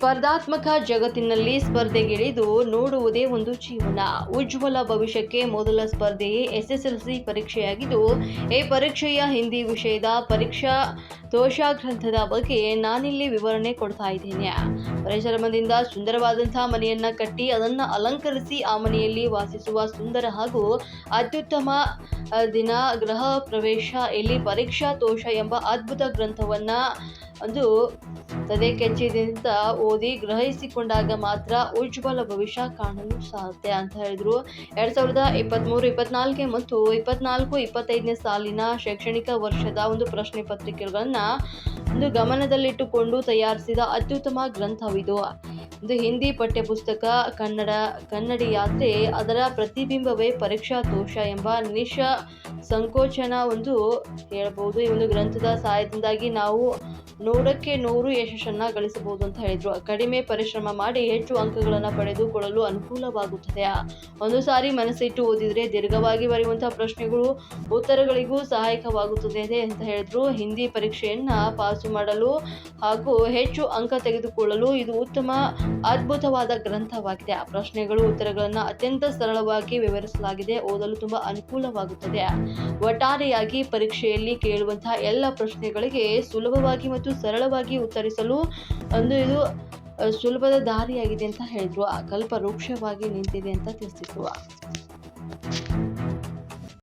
ಸ್ಪರ್ಧಾತ್ಮಕ ಜಗತ್ತಿನಲ್ಲಿ ಸ್ಪರ್ಧೆಗಿಳಿದು ನೋಡುವುದೇ ಒಂದು ಜೀವನ. ಉಜ್ವಲ ಭವಿಷ್ಯಕ್ಕೆ ಮೊದಲ ಸ್ಪರ್ಧೆಯೇ ಎಸ್ಎಸ್ಎಲ್ಸಿ ಪರೀಕ್ಷೆಯಾಗಿದ್ದು, ಈ ಪರೀಕ್ಷೆಯ ಹಿಂದಿ ವಿಷಯದ ಪರೀಕ್ಷಾ ದೋಷಾಗ್ರಂಥದ ಬಗ್ಗೆ ನಾನಿಲ್ಲಿ ವಿವರಣೆ ಕೊಡ್ತಾ ಇದ್ದೇನೆ. ಪರಿಶ್ರಮದಿಂದ ಸುಂದರವಾದಂತಹ ಮನೆಯನ್ನ ಕಟ್ಟಿ ಅದನ್ನು ಅಲಂಕರಿಸಿ ಆ ಮನೆಯಲ್ಲಿ ವಾಸಿಸುವ ಸುಂದರ ಹಾಗೂ ಅತ್ಯುತ್ತಮ ದಿನ ಗೃಹ ಪ್ರವೇಶ ಇಲ್ಲಿ ಪರೀಕ್ಷಾ ದೋಷ ಎಂಬ ಅದ್ಭುತ ಗ್ರಂಥವನ್ನ ಒಂದು ತದೆ ಕೆಚ್ಚಿದಿಂದ ಓದಿ ಗ್ರಹಿಸಿಕೊಂಡಾಗ ಮಾತ್ರ ಉಜ್ವಲ ಭವಿಷ್ಯ ಕಾಣಲು ಸಾಧ್ಯ ಅಂತ ಹೇಳಿದ್ರು. ಎರಡ್ ಸಾವಿರದ ಇಪ್ಪತ್ತ್ಮೂರು ಇಪ್ಪತ್ನಾಲ್ಕು ಮತ್ತು ಇಪ್ಪತ್ನಾಲ್ಕು, ಇಪ್ಪತ್ತೈದನೇ ಸಾಲಿನ ಶೈಕ್ಷಣಿಕ ವರ್ಷದ ಒಂದು ಪ್ರಶ್ನೆ ಪತ್ರಿಕೆಗಳನ್ನ ಒಂದು ಗಮನದಲ್ಲಿಟ್ಟುಕೊಂಡು ತಯಾರಿಸಿದ ಅತ್ಯುತ್ತಮ ಗ್ರಂಥವಿದು. ಇದು ಹಿಂದಿ ಪಠ್ಯಪುಸ್ತಕ, ಕನ್ನಡ, ಕನ್ನಡಿ ಯಾತ್ರೆ, ಅದರ ಪ್ರತಿಬಿಂಬವೇ ಪರೀಕ್ಷಾ ದೋಷ ಎಂಬ ನಿಶ ಸಂಕೋಚನ ಒಂದು ಹೇಳಬಹುದು. ಈ ಒಂದು ಗ್ರಂಥದ ಸಹಾಯದಿಂದಾಗಿ ನಾವು ನೂರಕ್ಕೆ ನೂರು ಯಶಸ್ಸನ್ನು ಗಳಿಸಬಹುದು ಅಂತ ಹೇಳಿದರು. ಕಡಿಮೆ ಪರಿಶ್ರಮ ಮಾಡಿ ಹೆಚ್ಚು ಅಂಕಗಳನ್ನು ಪಡೆದುಕೊಳ್ಳಲು ಅನುಕೂಲವಾಗುತ್ತದೆ. ಒಂದು ಸಾರಿ ಮನಸ್ಸಿಟ್ಟು ಓದಿದರೆ ದೀರ್ಘವಾಗಿ ಬರೆಯುವಂತಹ ಪ್ರಶ್ನೆಗಳು ಉತ್ತರಗಳಿಗೂ ಸಹಾಯಕವಾಗುತ್ತದೆ ಅಂತ ಹೇಳಿದ್ರು. ಹಿಂದಿ ಪರೀಕ್ಷೆಯನ್ನು ಪಾಸು ಮಾಡಲು ಹಾಗೂ ಹೆಚ್ಚು ಅಂಕ ತೆಗೆದುಕೊಳ್ಳಲು ಇದು ಉತ್ತಮ ಅದ್ಭುತವಾದ ಗ್ರಂಥವಾಗಿದೆ. ಆ ಪ್ರಶ್ನೆಗಳು, ಉತ್ತರಗಳನ್ನು ಅತ್ಯಂತ ಸರಳವಾಗಿ ವಿವರಿಸಲಾಗಿದೆ. ಓದಲು ತುಂಬಾ ಅನುಕೂಲವಾಗುತ್ತದೆ. ಒಟ್ಟಾರೆಯಾಗಿ ಪರೀಕ್ಷೆಯಲ್ಲಿ ಕೇಳುವಂತಹ ಎಲ್ಲ ಪ್ರಶ್ನೆಗಳಿಗೆ ಸುಲಭವಾಗಿ ಮತ್ತು ಸರಳವಾಗಿ ಉತ್ತರಿಸಲು ಒಂದು ಇದು ಸುಲಭದ ದಾರಿಯಾಗಿದೆ ಅಂತ ಹೇಳಿದ್ರು. ಆ ಕಲ್ಪ ವೃಕ್ಷವಾಗಿ ನಿಂತಿದೆ ಅಂತ ತಿಳಿಸಿದ್ರು.